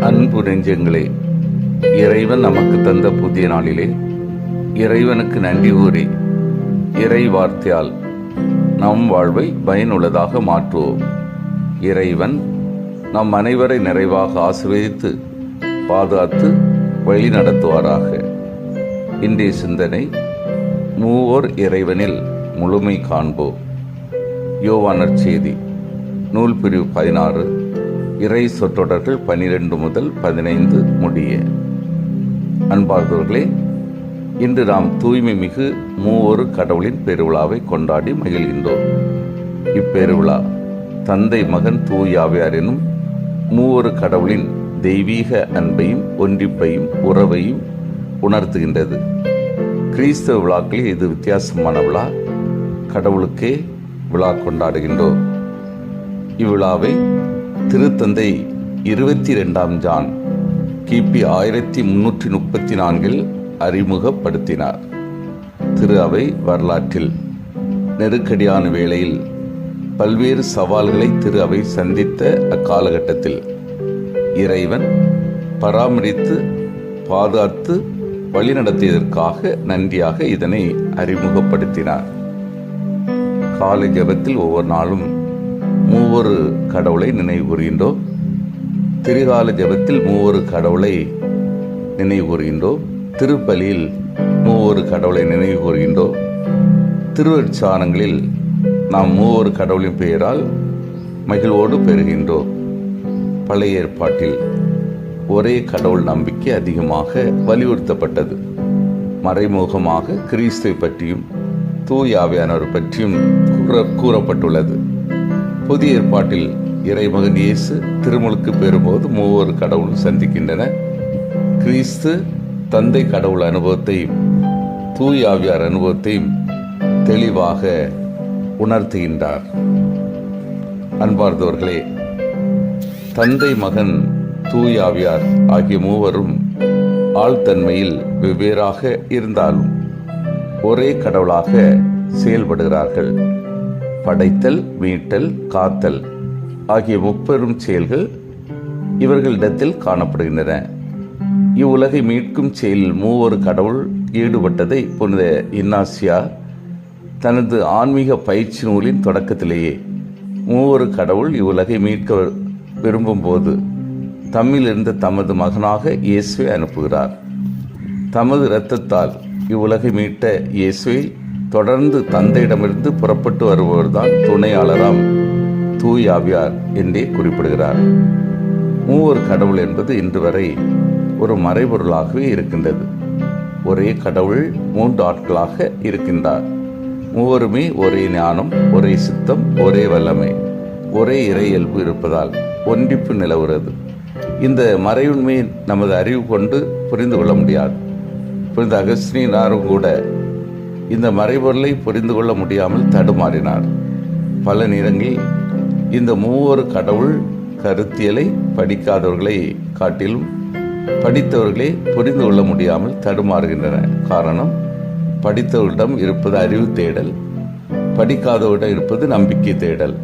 அன்பு நெஞ்சங்களே இறைவன் நமக்கு தந்த புதிய நாளிலே இறைவனுக்கு நன்றி கூறி இறை வார்த்தையால் நம் வாழ்வை பயனுள்ளதாக மாற்றுவோம். இறைவன் நம் அனைவரை நிறைவாக ஆசிர்வதித்து பாதுகாத்து வழி நடத்துவாராக. இன்றைய சிந்தனை மூவோர் இறைவனில் முழுமை காண்போம். யோவானர் செய்தி நூல் பிரிவு பதினாறு இறை சொற்றொடர்கள் பனிரெண்டு முதல் பதினைந்து முடிய. அன்பார்ந்தவர்களே இன்று நாம் தூய்மை மிகு மூவொரு கடவுளின் பெருவிழாவை கொண்டாடி மகிழ்கின்றோம். இப்பெருவிழா தந்தை மகன் தூயாவியார் எனும் மூவொரு கடவுளின் தெய்வீக அன்பையும் ஒன்றிப்பையும் உறவையும் உணர்த்துகின்றது. கிறிஸ்தவ விழாக்களில் இது வித்தியாசமான விழா. கடவுளுக்கே விழா கொண்டாடுகின்றோம். இவ்விழாவை திருத்தந்தை இருபத்தி ரெண்டாம் ஜான் கிபி ஆயிரத்தி முன்னூற்றி முப்பத்தி நான்கில் அறிமுகப்படுத்தினார். திரு அவை வரலாற்றில் நெருக்கடியான வேளையில் பல்வேறு சவால்களை திரு அவை சந்தித்த அக்காலகட்டத்தில் இறைவன் பராமரித்து பாதுகாத்து வழிநடத்தியதற்காக நன்றியாக இதனை அறிமுகப்படுத்தினார். காலை ஜபத்தில் ஒவ்வொரு நாளும் மூவொரு கடவுளை நினைவு கூறுகின்றோம் திரிகால ஜெபத்தில் மூவொரு கடவுளை நினைவு கூறுகின்றோம் திருப்பலியில் மூவொரு கடவுளை நினைவு கூறுகின்றோம் திருவற்சானங்களில் நாம் மூவொரு கடவுளின் பெயரால் மகிழ்வோடு பெறுகின்றோம் பழைய ஏற்பாட்டில் ஒரே கடவுள் நம்பிக்கை அதிகமாக வலியுறுத்தப்பட்டது. மறைமுகமாக கிறிஸ்துவை பற்றியும் தூயாவியானவர் பற்றியும் கூற கூறப்பட்டுள்ளது. புதிய ஏற்பாட்டில் இறைமகன் இயேசு திருமுழுக்கு பெறும்போது மூவர் கடவுளும் சந்திக்கின்றன. கிறிஸ்து தந்தை கடவுள் அனுபவத்தையும் தூயாவியார் அனுபவத்தையும் தெளிவாக உணர்த்துகின்றார். அன்பார்ந்தவர்களே தந்தை மகன் தூயாவியார் ஆகிய மூவரும் ஆழ்தன்மையில் வெவ்வேறாக இருந்தாலும் ஒரே கடவுளாக செயல்படுகிறார்கள். படைத்தல் மீட்டல் காத்தல் ஆகிய முப்பெரும் செயல்கள் இவர்களிடத்தில் காணப்படுகின்றன. இவ்வுலகை மீட்கும் செயலில் மூவொரு கடவுள் ஈடுபட்டதை புனித இன்னாசியா தனது ஆன்மீக பயிற்சி நூலின் தொடக்கத்திலேயே மூவொரு கடவுள் இவ்வுலகை மீட்க விரும்பும் போது தம்மில் இருந்த தமது மகனாக இயேசுவை அனுப்புகிறார். தமது இரத்தத்தால் இவ்வுலகை மீட்ட இயேசுவை தொடர்ந்து தந்தையிடமிருந்து புறப்பட்டு வருபவர்தான் துணையாளராம் தூயாவியார் என்றே குறிப்பிடுகிறார். மூவர் கடவுள் என்பது இன்று வரை ஒரு மறைபொருளாகவே இருக்கின்றது. ஒரே கடவுள் மூன்று ஆட்களாக இருக்கின்றார். மூவருமே ஒரே ஞானம் ஒரே சித்தம் ஒரே வல்லமை ஒரே இறையல்பு இருப்பதால் ஒன்றிப்பு நிலவுகிறது. இந்த மறையுண்மையை நமது அறிவு கொண்டு புரிந்து கொள்ள முடியாது. புரிந்த அகஸ்தினாரும் கூட இந்த மறைபொருளை புரிந்து கொள்ள முடியாமல் தடுமாறினார். பல நேரங்களில் இந்த மூவொரு கடவுள் கருத்தியலை படிக்காதவர்களை காட்டிலும் படித்தவர்களே புரிந்து கொள்ள முடியாமல் தடுமாறுகின்றன. காரணம் படித்தவர்களிடம் இருப்பது அறிவு தேடல் படிக்காதவரிடம் இருப்பது நம்பிக்கை தேடல்.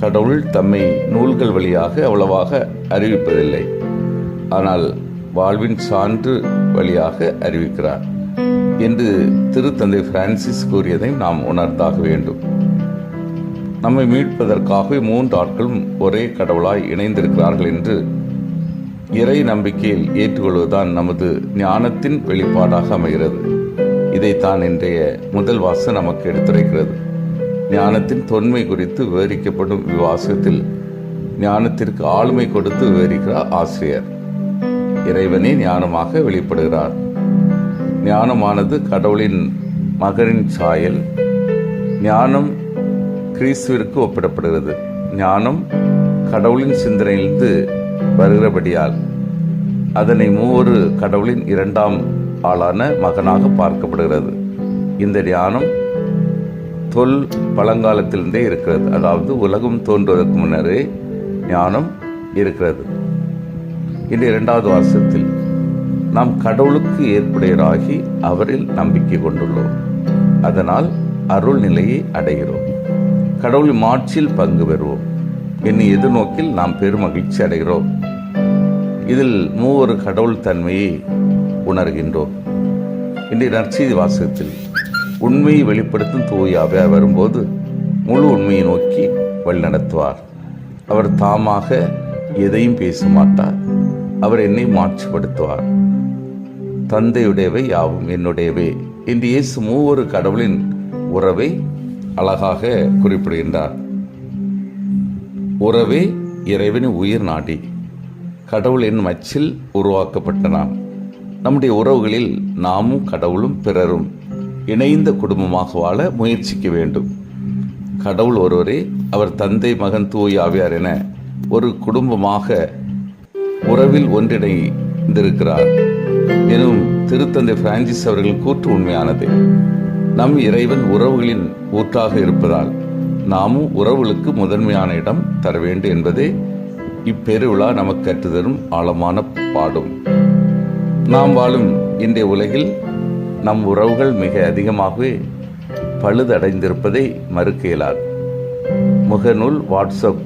கடவுள் தம்மை நூல்கள் வழியாக அவ்வளவாக அறிவிப்பதில்லை. ஆனால் வாழ்வின் சான்று வழியாக அறிவிக்கிறார். என்று திருத்தந்தை பிரான்சிஸ் கூறியதை நாம் உணர்ந்தாக வேண்டும். நம்மை மீட்பதற்காகவே மூன்று ஆட்களும் ஒரே கடவுளாய் இணைந்திருக்கிறார்கள் என்று இறை நம்பிக்கையில் ஏற்றுக்கொள்வதுதான் நமது ஞானத்தின் வெளிப்பாடாக அமைகிறது. இதைத்தான் இன்றைய முதல் வாசு நமக்கு எடுத்துரைக்கிறது. ஞானத்தின் தொன்மை குறித்து விவரிக்கப்படும் விவாசத்தில் ஞானத்திற்கு ஆளுமை கொடுத்து விவரிக்கிறார் ஆசிரியர். இறைவனே ஞானமாக வெளிப்படுகிறார். ஞானமானது கடவுளின் மகனின் சாயல். ஞானம் கிறிஸ்துவிற்கு ஒப்பிடப்படுகிறது. ஞானம் கடவுளின் சிந்தனையிலிருந்து வருகிறபடியால் அதனை மூவொரு கடவுளின் இரண்டாம் ஆளான மகனாக பார்க்கப்படுகிறது. இந்த ஞானம் தொல் பழங்காலத்திலிருந்தே இருக்கிறது. அதாவது உலகம் தோன்றுவதற்கு முன்னரே ஞானம் இருக்கிறது. இந்த இரண்டாவது வருஷத்தில் நாம் கடவுளுக்கு ஏற்புடையராகி அவரில் நம்பிக்கை கொண்டுள்ளோம். அதனால் அருள் நிலையை அடைகிறோம். கடவுள் மாட்சியில் பங்கு பெறுவோம். என்னை எதிர்நோக்கில் நாம் பெருமகிழ்ச்சி அடைகிறோம். இதில் மூவொரு கடவுள் தன்மையை உணர்கின்றோம். இன்றைய நற்செய்தி வாசகத்தில் உண்மையை வெளிப்படுத்தும் தூயாவே வரும்போது முழு உண்மையை நோக்கி வழிநடத்துவார் அவர் தாமாக எதையும் பேச மாட்டார். அவர் என்னை மாட்சிப்படுத்துவார் தந்தையுடையவை யாவும் என்னுடையவே. என்று இயேசு மூவொரு கடவுளின் உறவை அழகாக குறிப்பிடுகின்றார். உறவே இறைவனின் உயிர் நாடி. கடவுள் மச்சில் அச்சில் உருவாக்கப்பட்ட நாம் நம்முடைய உறவுகளில் நாமும் கடவுளும் பிறரும் இணைந்த குடும்பமாக வாழ முயற்சிக்க வேண்டும். கடவுள் ஒருவரே அவர் தந்தை மகன் தூய் ஆவியார் என ஒரு குடும்பமாக உறவில் ஒன்றிணைந்திருக்கிறார். எனும் திருத்தந்தை பிரான்சிஸ் அவர்கள் கூற்று உண்மையானது. நம் இறைவன் உறவுகளின் ஊற்றாக இருப்பதால் நாமும் உறவுகளுக்கு முதன்மையான இடம் தர வேண்டும் என்பதே இப்பெருவிழா நமக்கு கற்றுதரும் ஆழமான பாடும். நாம் வாழும் இன்றைய உலகில் நம் உறவுகள் மிக அதிகமாகவே பழுதடைந்திருப்பதை மறுக்க இயலாது. முகநூல் வாட்ஸ்அப்.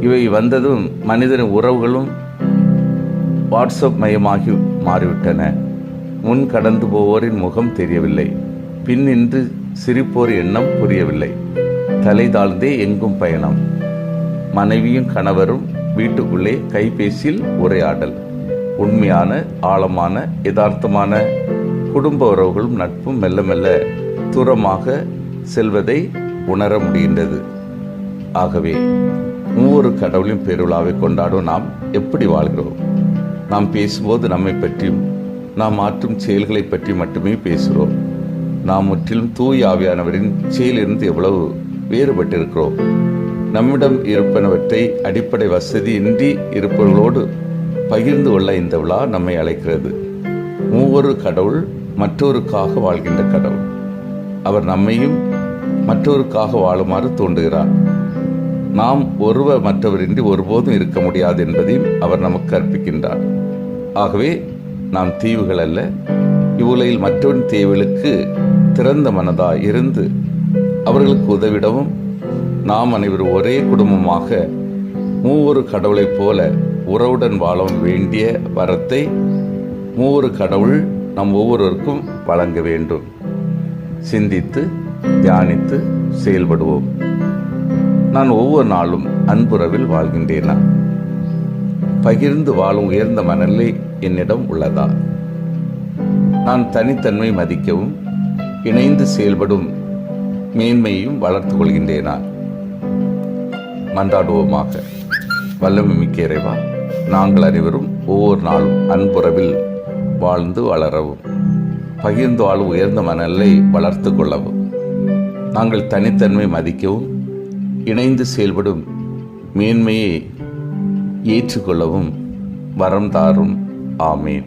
இவை வந்ததும் மனிதனின் உறவுகளும் வாட்ஸ்அப் மயமாகி மாறிவிட்டன. முன் கடந்து போவோரின் முகம் தெரியவில்லை. பின் நின்று சிரிப்போர் எண்ணம் புரியவில்லை. தலை தாழ்ந்தே எங்கும் பயணம். மனைவியும் கணவரும் வீட்டுக்குள்ளே கைபேசியில் உரையாடல். உண்மையான ஆழமான யதார்த்தமான குடும்ப உறவுகளும் நட்பும் மெல்ல மெல்ல தூரமாக செல்வதை உணர முடிகின்றது. ஆகவே ஒவ்வொரு கடவுளின் பெருவிழாவை கொண்டாடும் நாம் எப்படி வாழ்கிறோம்? நாம் பேசும்போது நம்மை பற்றியும் நாம் மாற்றும் செயல்களை பற்றி மட்டுமே பேசுகிறோம். நாம் முற்றிலும் தூய் ஆவியானவரின் செயலிருந்து எவ்வளவு வேறுபட்டிருக்கிறோம். நம்மிடம் இருப்பனவற்றை அடிப்படை வசதியின்றி இருப்பவர்களோடு பகிர்ந்து கொள்ள இந்த விழா நம்மை அழைக்கிறது. மூவொரு கடவுள் மற்றொருக்காக வாழ்கின்ற கடவுள். அவர் நம்மையும் மற்றொருக்காக வாழுமாறு தூண்டுகிறார் நாம் ஒருவர் மற்றவரின்றி ஒருபோதும் இருக்க முடியாது என்பதையும் அவர் நமக்கு கற்பிக்கின்றார். ஆகவே நாம் தீவுகள் அல்ல இவ்வுலகில் மற்றவன் தீவுகளுக்கு திறந்த மனதாய் இருந்து அவர்களுக்கு உதவிடவும் நாம் அனைவரும் ஒரே குடும்பமாக மூவொரு கடவுளைப் போல உறவுடன் வாழ வேண்டிய வரத்தை மூவொரு கடவுள் நம் ஒவ்வொருவருக்கும் வழங்க வேண்டும். சிந்தித்து தியானித்து செயல்படுவோம். நான் ஒவ்வொரு நாளும் அன்புறவில் வாழ்கின்றேனா? பகிர்ந்து வாழும் உயர்ந்த மனநிலை என்னிடம் உள்ளதா? நான் தனித்தன்மை மதிக்கவும் இணைந்து செயல்படும் மேன்மையையும் வளர்த்து கொள்கின்றேனா? மன்றாடுவோமாக. வல்லமை மிக்க இறைவா நாங்கள் அனைவரும் ஒவ்வொரு நாளும் அன்புறவில் வாழ்ந்து வளரவும் பகிர்ந்து வாழும் உயர்ந்த மனநிலை வளர்த்து கொள்ளவும் நாங்கள் தனித்தன்மை மதிக்கவும் இணைந்து செயல்படும் மேன்மையை ஏற்றுக்கொள்ளவும் வரம் தாரும். ஆமேன்.